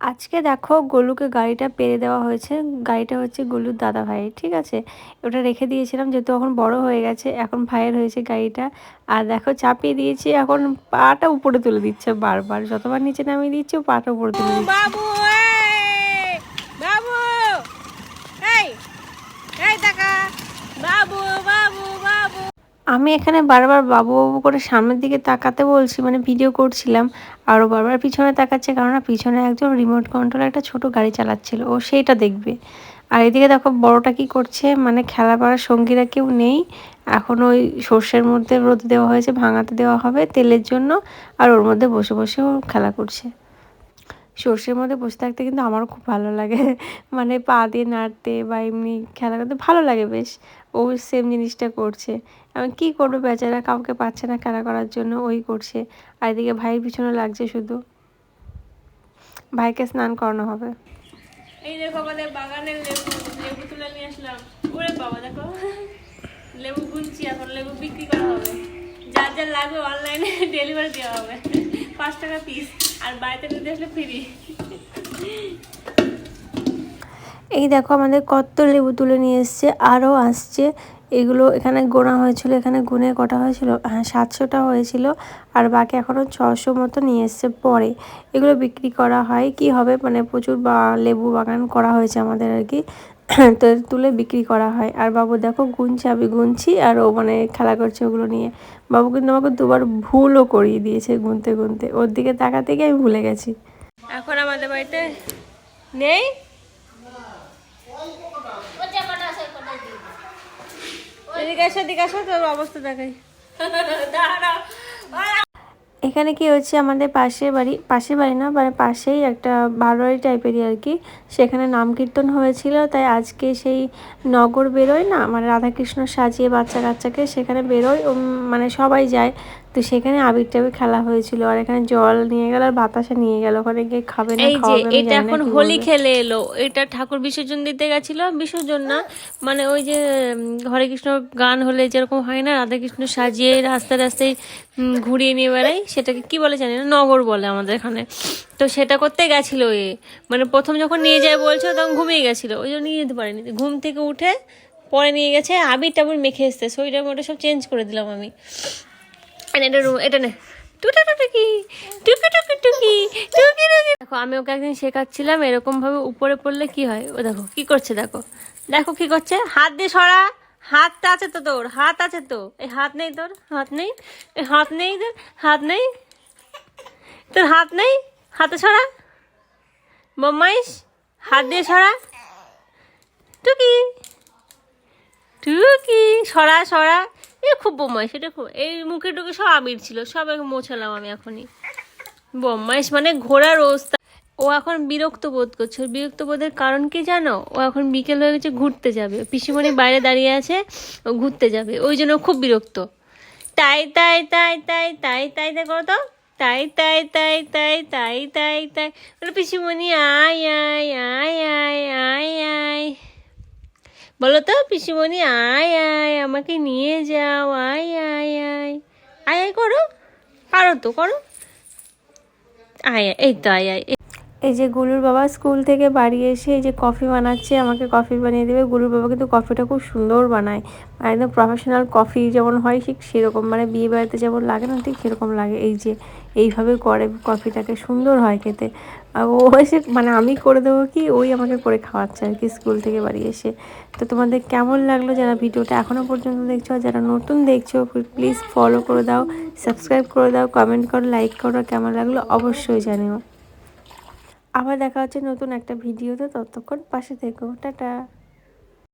আজকে দেখো গোলুকে গাড়িটা পেরে দেওয়া হয়েছে। গাড়িটা হচ্ছে গোলুর দাদা ভাইয়ের ঠিক আছে? ওটা রেখে দিয়েছিলাম যেহেতু এখন বড় হয়ে গেছে, এখন ভাইয়ের হয়েছে গাড়িটা। আর দেখো চাপিয়ে দিয়েছি, এখন পাটা উপরে তুলে দিচ্ছে বারবার। যতবার নিচে নামিয়ে দিচ্ছে পাটা উপরে তুলে দিচ্ছে বাবু এই! বাবু এই এই টাকা বাবু বাবু বাবু আমি এখানে বারবার বাবু বাবু করে সামনের দিকে তাকাতে বলছি মানে ভিডিও করছিলাম আরও বারবার পিছনে তাকাচ্ছে কারণ পিছনে একজন রিমোট কন্ট্রোল একটা ছোট গাড়ি চালাচ্ছিল, ও সেইটা দেখবে। আর এদিকে দেখো বড়টা কি করছে মানে খেলা করার সঙ্গীরা কেউ নেই, এখন ওই সর্ষের মধ্যে রোদ দেওয়া হয়েছে, ভাঙাতে দেওয়া হবে তেলের জন্য, আর ওর মধ্যে বসে বসে ও খেলা করছে। সর্ষের মধ্যে বসে থাকতে কিন্তু আমারও খুব ভালো লাগে মানে পা দিয়ে নাড়তে বা এমনি খেলা করতে ভালো লাগে বেশ, ও সেম জিনিসটা করছে। আমি কী করব বেচারা? কাউকে পাচ্ছে না খেলা করার জন্য ওই করছে। আর এদিকে ভাইয়ের পিছনে লাগছে শুধু। ভাইকে স্নান করানো হবে। এই দেখো আমাদের বাগানের লেবু লেবু তুলে নিয়ে আসলাম। ওরে বাবা দেখো। লেবু গুনছি এখন লেবু বিক্রি করা হবে। যার যার লাগবে অনলাইনে ডেলিভারি দেওয়া হবে। পাঁচ টাকা পিস আর বাড়িতে নিতে আসলে ফ্রি এই দেখো আমাদের কত লেবু তুলে নিয়ে এসছে আরও আসছে। এগুলো এখানে গোনা হয়েছিল এখানে গুনে কটা হয়েছিল? হ্যাঁ সাতশোটা হয়েছিল আর বাকি এখনও ছশো মতো নিয়ে এসছে পরে। এগুলো বিক্রি করা হয় কি হবে? মানে প্রচুর বা লেবু বাগান করা হয়েছে আমাদের আর কি। তো তুলে বিক্রি করা হয়। আর বাবু দেখো গুনছে আমি গুনছি আর ও মানে খেলা করছে ওগুলো নিয়ে। বাবু কিন্তু আমাকে দুবার ভুলও করিয়ে দিয়েছে গুনতে গুনতে। ওর দিকে তাকাতে গিয়ে আমি ভুলে গেছি। এখন আমাদের বাড়িতে নেই? অবস্থা দেখাই। এখানে কি হচ্ছে আমাদের পাশের বাড়ি পাশের বাড়ি না মানে পাশেই একটা বারোয়ারি টাইপেরই আর কি। সেখানে নাম কীর্তন হয়েছিল, তাই আজকে সেই নগর বেরোয় না মানে রাধাকৃষ্ণ সাজিয়ে বাচ্চা কাচ্চাকে সেখানে বেরোয় মানে সবাই যায়। তো সেখানে আবির টাবির খেলা হয়েছিল আর এখানে জল নিয়ে গেল আর বাতাসা নিয়ে গেল। ওখানে গিয়ে খাবে না এই যে এটা এখন হোলি খেলে এলো। এটা ঠাকুর বিসর্জন দিতে গেছিল বিসর্জন না। মানে ওই যে হরে কৃষ্ণ গান হলে যেরকম হয় না রাধা কৃষ্ণ সাজিয়ে রাস্তায় রাস্তায় ঘুরিয়ে নিয়ে বেড়াই সেটাকে কি বলে জানি না নগর বলে আমাদের এখানে। তো সেটা করতে গেছিল এ। মানে প্রথম যখন নিয়ে যায় বলছো তখন ঘুমিয়ে গেছিল। ওই জন্য নিয়ে যেতে পারেনি। ঘুম থেকে উঠে পরে নিয়ে গেছে আবির টাবির মেখে এসছে। শরীরের মোটা সব চেঞ্জ করে দিলাম আমি। এটা এটা নে টুটা টুকি টুকি টুকি টুকি টুকি টুকি দেখো, আমি ওকে একদিন শেখাচ্ছিলাম এরকম ভাবে উপরে পড়লে কি হয়। ও দেখো, কি করছে, দেখো। দেখো কি করছে। হাত দিয়ে সরা। হাতটা আছে তো তোর, হাত আছে তো। এই হাত নেই তোর, হাত নেই। এই হাত নেই তোর, হাত নেই। তোর হাত নেই? হাতে সরা। বোম্মাইশ হাত দিয়ে সরা। টুকি। টুকি। সরা সরা। এ খুব বোম্মাইশ এটা খুব এই মুখে টুকে সব আবির ছিল সব মোছালাম আমি এখনই বোম্মাইশ মানে ঘোড়ার অবস্থা ও এখন বিরক্ত বোধ করছে বিরক্ত বোধের কারণ কি জানো ও এখন বিকেল হয়ে গেছে ঘুরতে যাবে পিসিমণি বাইরে দাঁড়িয়ে আছে ও ঘুরতে যাবে ওই জন্য খুব বিরক্ত তাই তাই তাই তাই তাই তাই তাই করো তো তাই তাই তাই তাই তাই তাই তাই পিসিমণি আয় আয় আয় আয় আয় বলো তো পিসিমণি, আয় আয়, আমাকে নিয়ে যাও, আয় আয় আয়। আয় আয়, করো, পারো তো, করো। আয় আয়, এই তো, আয় আয়। এই যে গুলুর বাবা স্কুল থেকে বাড়ি এসে এই যে কফি বানাচ্ছে, আমাকে কফি বানিয়ে দেবে। গুলুর বাবা কিন্তু কফিটা খুব সুন্দর বানায়। মানে একদম প্রফেশনাল কফি যেমন হয়, ঠিক সেরকম মানে বিয়ে বাড়িতে যেমন লাগে না, ঠিক সেরকম লাগে। এই যে এইভাবে করে কফিটাকে, সুন্দর হয় খেতে। আর ও এসে মানে আমি করে দেবো কি, ওই আমাকে করে খাওয়াচ্ছে আর কি স্কুল থেকে বাড়ি এসে। তো তোমাদের কেমন লাগল যারা ভিডিওটা এখনও পর্যন্ত দেখছ? আর যারা নতুন দেখছ প্লিজ ফলো করে দাও সাবস্ক্রাইব করে দাও কমেন্ট করো লাইক করো, কেমন লাগল অবশ্যই জানিও। আবার দেখা হচ্ছে নতুন একটা ভিডিওতে ততক্ষণ পাশে থেকো। টাটা।